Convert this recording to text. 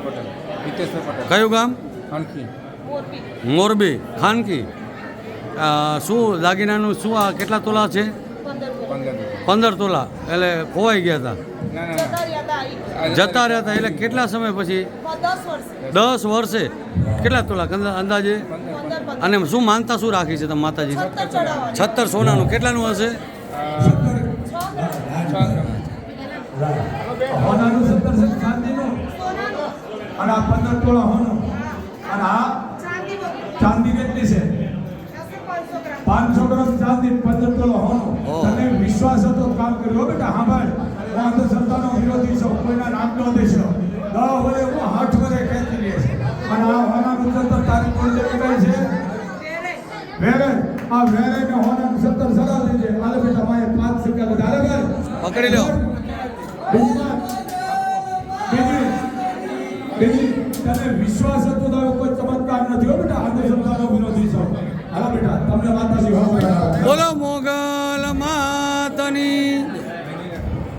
પટેલ પટેલ કયું ગામ મોરબી ખાનકી શું દાગીનાનું શું આ કેટલા તોલા છે પંદર તોલા એટલે ખોવાઈ ગયા હતા જતા રહ્યા હતા એટલે કેટલા સમય પછી દસ વર્ષે કેટલા તોલા અંદાજે અને શું માનતા શું રાખી છે તમે માતાજી છત્તર સોનાનું કેટલાનું હશે સત્તર ચાંદીનું અને આ પંદર તોળા હોનું. અને આ ચાંદી કેટલી છે? પાંચસો ગ્રામ. ચાંદી પંદર તોલા હોનું. તને વિશ્વાસ હતો કામ કર્યો. હો બેટા હા ભાઈ હું અંધશ્રદ્ધાનો વિરોધી છું કોઈના નામ નો દેશો. દસ વડે હું આઠ વડે ખેંચી લે છે અને આ હોનાનું સત્તર તારીખ કોણ કઈ છે. વેરે આ વેરે ને હોનાનું સત્તર સડા દેજે આલે બેટા મારે પાંચ સિક્કા બધા પકડી લો બીજી તને વિશ્વાસ હતો તારો કોઈ ચમત્કાર નથી હો બેટા. અંધશ્રદ્ધા